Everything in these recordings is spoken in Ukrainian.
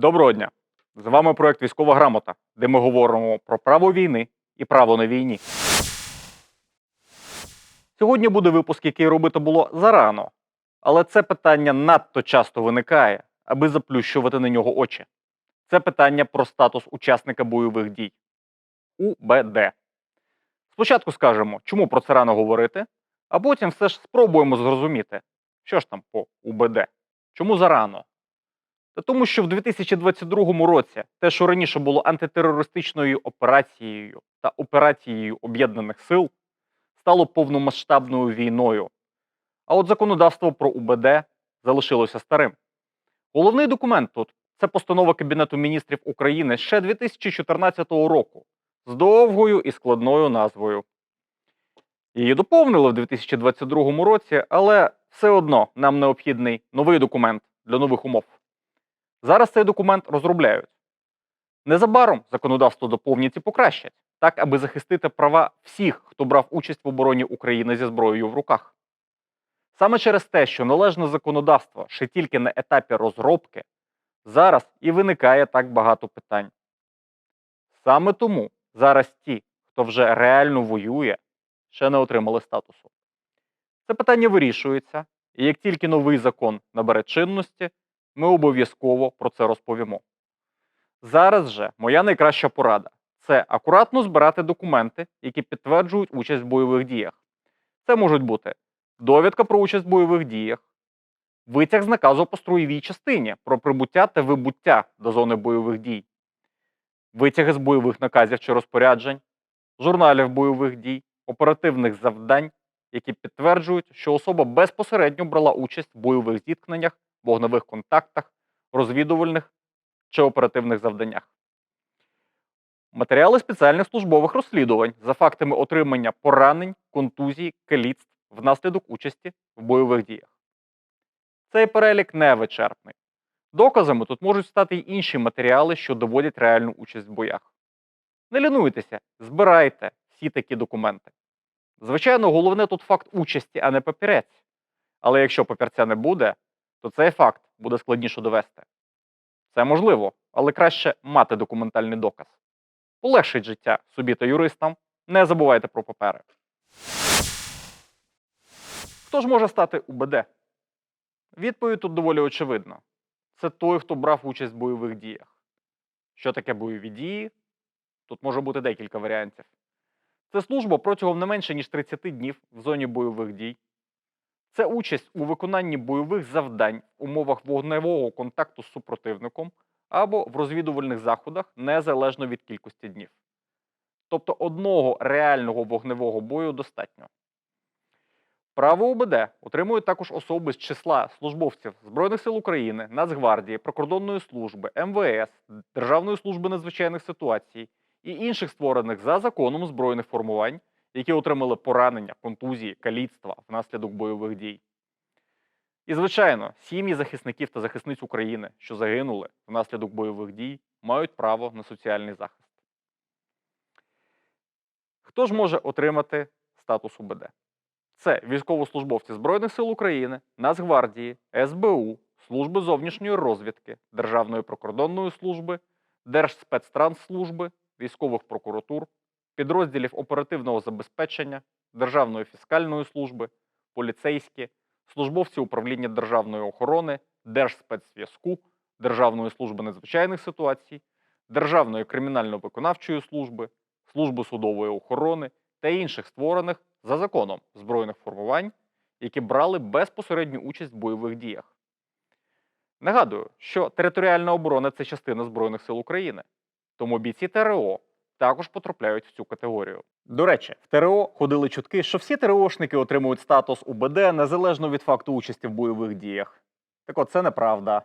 Доброго дня! З вами проект Військова грамота, де ми говоримо про право війни і право на війні. Сьогодні буде випуск, який робити було зарано, але це питання надто часто виникає, аби заплющувати на нього очі. Це питання про статус учасника бойових дій УБД. Спочатку скажемо, чому про це рано говорити, а потім все ж спробуємо зрозуміти, що ж там по УБД, чому зарано. Та тому, що в 2022 році те, що раніше було антитерористичною операцією та операцією об'єднаних сил, стало повномасштабною війною. А от законодавство про УБД залишилося старим. Головний документ тут це постанова Кабінету міністрів України ще 2014 року з довгою і складною назвою. Її доповнили в 2022 році, але все одно нам необхідний новий документ для нових умов. Зараз цей документ розробляють. Незабаром законодавство доповнять і покращать, так аби захистити права всіх, хто брав участь в обороні України зі зброєю в руках. Саме через те, що належне законодавство ще тільки на етапі розробки, зараз і виникає так багато питань. Саме тому зараз ті, хто вже реально воює, ще не отримали статусу. Це питання вирішується, і як тільки новий закон набере чинності, ми обов'язково про це розповімо. Зараз же моя найкраща порада це акуратно збирати документи, які підтверджують участь в бойових діях. Це можуть бути довідка про участь в бойових діях, витяг з наказу по строєвій частині про прибуття та вибуття до зони бойових дій, витяги з бойових наказів чи розпоряджень, журналів бойових дій, оперативних завдань, які підтверджують, що особа безпосередньо брала участь в бойових зіткненнях, вогневих контактах, розвідувальних чи оперативних завданнях. Матеріали спеціальних службових розслідувань за фактами отримання поранень, контузій, каліцтв внаслідок участі в бойових діях. Цей перелік не вичерпний. Доказами тут можуть стати й інші матеріали, що доводять реальну участь в боях. Не лінуйтеся, збирайте всі такі документи. Звичайно, головне тут факт участі, а не папірець. Але якщо папірця не буде, то цей факт буде складніше довести. Це можливо, але краще мати документальний доказ. Полегшить життя собі та юристам. Не забувайте про папери. Хто ж може стати УБД? Відповідь тут доволі очевидна. Це той, хто брав участь в бойових діях. Що таке бойові дії? Тут може бути декілька варіантів. Це служба протягом не менше, ніж 30 днів в зоні бойових дій. Це участь у виконанні бойових завдань в умовах вогневого контакту з супротивником або в розвідувальних заходах незалежно від кількості днів. Тобто одного реального вогневого бою достатньо. Право УБД отримують також особи з числа службовців Збройних сил України, Нацгвардії, Прикордонної служби, МВС, Державної служби надзвичайних ситуацій і інших створених за законом збройних формувань, які отримали поранення, контузії, каліцтва внаслідок бойових дій. І, звичайно, сім'ї захисників та захисниць України, що загинули внаслідок бойових дій, мають право на соціальний захист. Хто ж може отримати статус УБД? Це військовослужбовці Збройних сил України, Нацгвардії, СБУ, Служби зовнішньої розвідки, Державної прикордонної служби, Держспецтрансслужби, військових прокуратур, підрозділів оперативного забезпечення, Державної фіскальної служби, поліцейські, службовці управління державної охорони, Держспецзв'язку, Державної служби надзвичайних ситуацій, Державної кримінально-виконавчої служби, Служби судової охорони та інших створених за законом збройних формувань, які брали безпосередню участь в бойових діях. Нагадую, що територіальна оборона це частина Збройних сил України, тому бійці ТРО також потрапляють в цю категорію. До речі, в ТРО ходили чутки, що всі ТРОшники отримують статус УБД незалежно від факту участі в бойових діях. Так от це неправда.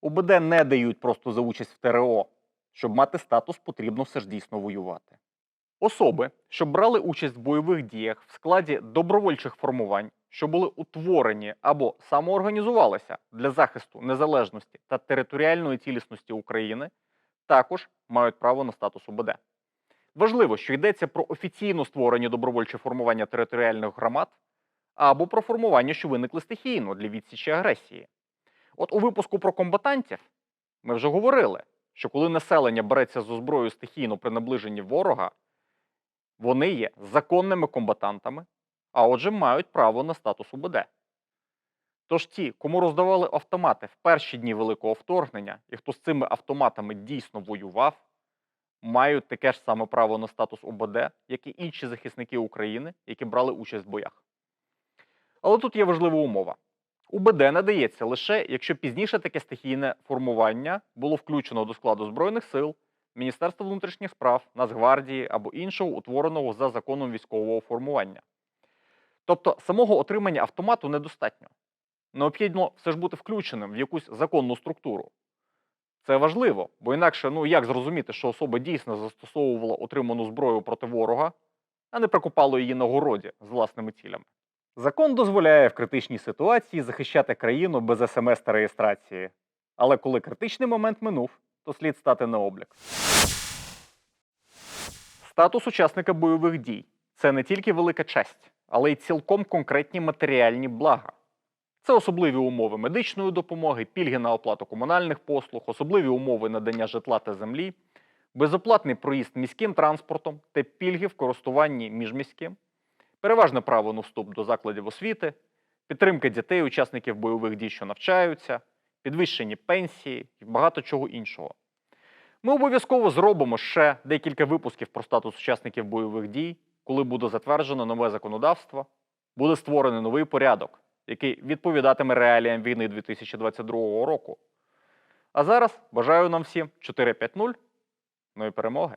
УБД не дають просто за участь в ТРО. Щоб мати статус, потрібно все ж дійсно воювати. Особи, що брали участь в бойових діях в складі добровольчих формувань, що були утворені або самоорганізувалися для захисту незалежності та територіальної цілісності України, також мають право на статус УБД. Важливо, що йдеться про офіційно створені добровольчі формування територіальних громад або про формування, що виникли стихійно для відсічі агресії. От у випуску про комбатантів Ми вже говорили, що коли населення береться зі зброєю стихійно при наближенні ворога, вони є законними комбатантами, а отже, мають право на статус УБД. Тож ті, кому роздавали автомати в перші дні великого вторгнення, і хто з цими автоматами дійсно воював, мають таке ж саме право на статус УБД, як і інші захисники України, які брали участь в боях. Але тут є важлива умова. УБД надається лише, якщо пізніше таке стихійне формування було включено до складу Збройних сил, Міністерства внутрішніх справ, Нацгвардії або іншого утвореного за законом військового формування. Тобто самого отримання автомату недостатньо. Необхідно все ж бути включеним в якусь законну структуру. Це важливо, бо інакше, ну як зрозуміти, що особа дійсно застосовувала отриману зброю проти ворога, а не прикопала її на городі з власними цілями. Закон дозволяє в критичній ситуації захищати країну без смс та реєстрації. Але коли критичний момент минув, то слід стати на облік. Статус учасника бойових дій це не тільки велика честь, але й цілком конкретні матеріальні блага. Це особливі умови медичної допомоги, пільги на оплату комунальних послуг, особливі умови надання житла та землі, безоплатний проїзд міським транспортом та пільги в користуванні міжміським, переважне право на вступ до закладів освіти, підтримка дітей, учасників бойових дій, що навчаються, підвищені пенсії і багато чого іншого. Ми обов'язково зробимо ще декілька випусків про статус учасників бойових дій, коли буде затверджено нове законодавство, буде створений новий порядок, який відповідатиме реаліям війни 2022 року. А зараз бажаю нам всім 4-5-0, ну і перемоги.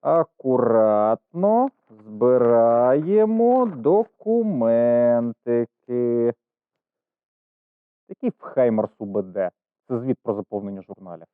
Акуратно збираємо документики. Який Хаймарс УБД? Це звіт про заповнення журналів.